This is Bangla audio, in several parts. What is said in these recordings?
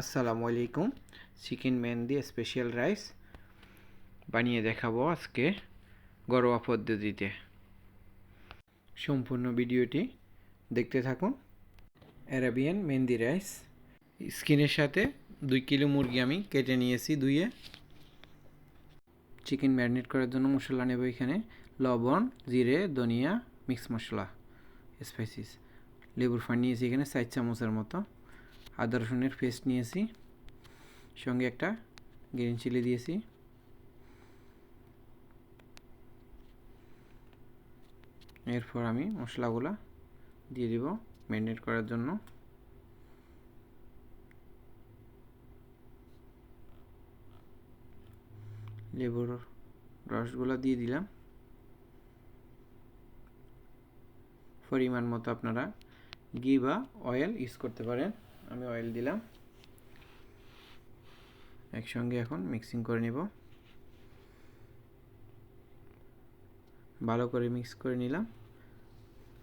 আসসালামু আলাইকুম। চিকেন মেহেন্দি স্পেশাল রাইস বানিয়ে দেখাবো আজকে ঘরোয়া পদ্ধতিতে। সম্পূর্ণ ভিডিওটি দেখতে থাকুন। অ্যারাবিয়ান মেহেন্দি রাইস স্কিনের সাথে দুই কিলো মুরগি আমি কেটে নিয়েছি দুইয়ে চিকেন ম্যারিনেট করার জন্য মশলা নেব এখানে। লবণ, জিরে, ধনিয়া মিক্স মশলা স্পাইসিস লেবুর ফান নিয়েছি এখানে চার চামচের মতো। আদা রসুনের পেস্ট নিয়েছি। সঙ্গে একটা গ্রিন চিলি দিয়েছি। এরপর আমি মশলাগুলো দিয়ে দিব ম্যারিনেট করার জন্য। লেবুর রসগুলো দিয়ে দিলাম। পরিমাণ মতো আপনারা ঘি বা অয়েল ইউজ করতে পারেন। আমি অয়েল দিলাম। একসঙ্গে এখন মিক্সিং করে নিব। ভালো করে মিক্স করে নিলাম।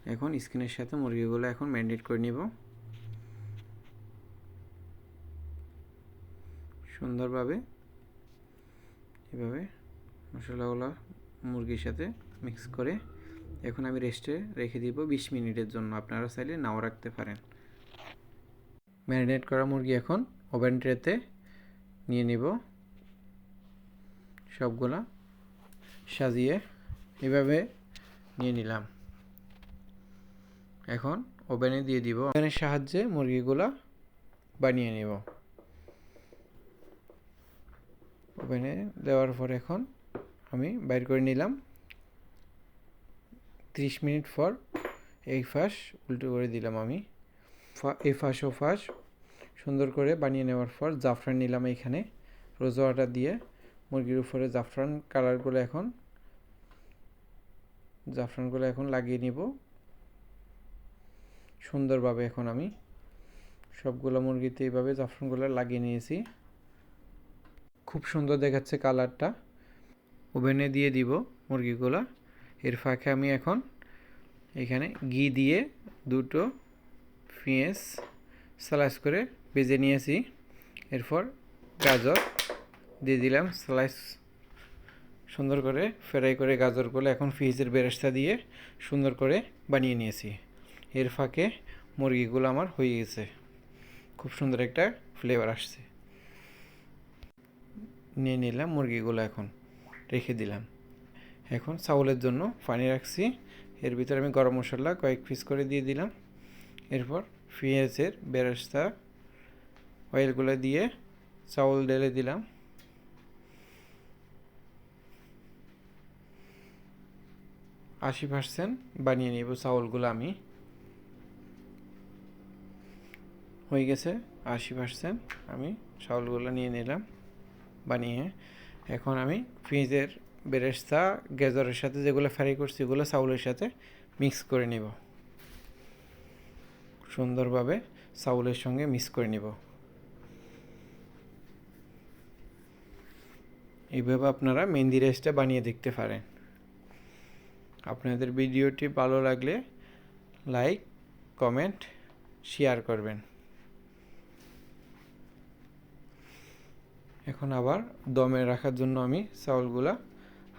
এখন স্কিনের সাথে মুরগিগুলো এখন ম্যারিনেট করে নিব। সুন্দরভাবে এভাবে মশলাগুলো মুরগির সাথে মিক্স করে এখন আমি রেস্টে রেখে দিব বিশ মিনিটের জন্য। আপনারা চাইলে নাও রাখতে পারেন। ম্যারিনেট করা মুরগি এখন ওভেন ট্রেতে নিয়ে নিব। সবগুলা সাজিয়ে এভাবে নিয়ে নিলাম। এখন ওভেনে দিয়ে দিব। ওভেনের সাহায্যে মুরগিগুলা বানিয়ে নিব। ওভেনে দেওয়ার পর এখন আমি বাইর করে নিলাম। ত্রিশ মিনিট পর এই ফাঁস উল্টো করে দিলাম আমি। এই ফাঁস, ও ফাঁস। সুন্দর করে বানিয়ে নেওয়ার পর জাফরান নিলাম এইখানে। রোজোয়াটা দিয়ে মুরগির উপরে জাফরান কালারগুলো এখন, জাফরানগুলো এখন লাগিয়ে নিব। সুন্দরভাবে এখন আমি সবগুলো মুরগিতে এইভাবে জাফরানগুলো লাগিয়ে নিয়েছি। খুব সুন্দর দেখাচ্ছে কালারটা। ওভেনে দিয়ে দিব মুরগিগুলো। এর ফাঁকে আমি এখন এখানে ঘি দিয়ে দুটো পেঁয়াজ স্লাইস করে ভেজে নিয়েছি। এরপর গাজর দিয়ে দিলাম স্লাইস সুন্দর করে ফ্রাই করে গাজরগুলো এখন ফ্রিজের বেরেস্তা দিয়ে সুন্দর করে বানিয়ে নিয়েছি। এর ফাঁকে মুরগিগুলো আমার হয়ে গেছে। খুব সুন্দর একটা ফ্লেভার আসছে। নিয়ে নিলাম মুরগিগুলো এখন, রেখে দিলাম। এখন চাউলের জন্য পানি রাখছি। এর ভিতরে আমি গরম মশলা কয়েক পিস করে দিয়ে দিলাম। এরপর পেঁয়াজের বেরেস্তা অয়েলগুলো দিয়ে চাউল ঢেলে দিলাম। আশি পার্সেন্ট বানিয়ে নিব চাউলগুলো আমি। হয়ে গেছে আশি পার্সেন্ট আমি চাউলগুলো নিয়ে নিলাম বানিয়ে। এখন আমি ফ্রিজের বেরেস্তা গেজরের সাথে যেগুলো ফ্রাই করছি, এগুলো চাউলের সাথে মিক্স করে নেব। সুন্দরভাবে চাউলের সঙ্গে মিক্স করে নেব। এইভাবে আপনারা মেহেন্দি রাইসটা বানিয়ে দেখতে পারেন। আপনাদের ভিডিওটি ভালো লাগলে লাইক, কমেন্ট, শেয়ার করবেন। এখন আবার দমে রাখার জন্য আমি চাউলগুলা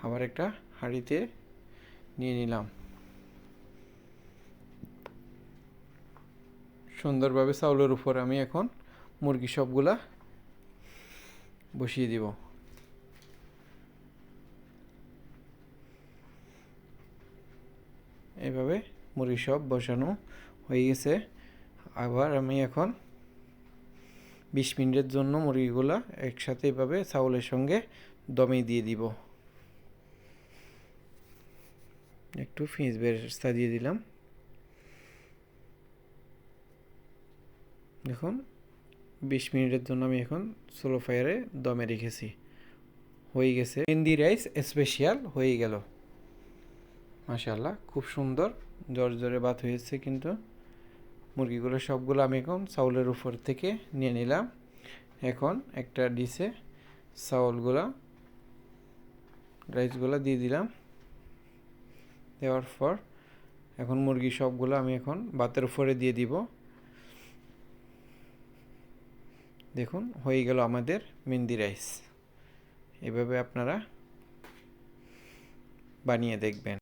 আবার একটা হাঁড়িতে নিয়ে নিলাম। সুন্দরভাবে চাউলের উপর আমি এখন মুরগি সবগুলা বসিয়ে দিব। এভাবে মুরগি সব বসানো হয়ে গেছে। আবার আমি এখন বিশ মিনিটের জন্য মুরগিগুলা একসাথে এভাবে চাউলের সঙ্গে দমে দিয়ে দিব। একটু ফিঁস বেরেস্তা দিয়ে দিলাম। দেখুন, বিশ মিনিটের জন্য আমি এখন সোলো ফায়ারে দমে রেখেছি। হয়ে গেছে। মেহেন্দি রাইস স্পেশাল হয়ে গেল। মাশাল্লাহ খুব সুন্দর। জ্বরে ভাত হয়েছে কিন্তু মুরগিগুলো সবগুলো আমি এখন চাউলের উপর থেকে নিয়ে নিলাম। এখন একটা ডিশে চাউলগুলা রাইসগুলো দিয়ে দিলাম। দেওয়ার পর এখন মুরগি সবগুলো আমি এখন ভাতের উপরে দিয়ে দিব। দেখুন হয়ে গেল আমাদের মেহেন্দি রাইস। এভাবে আপনারা বানিয়ে দেখবেন।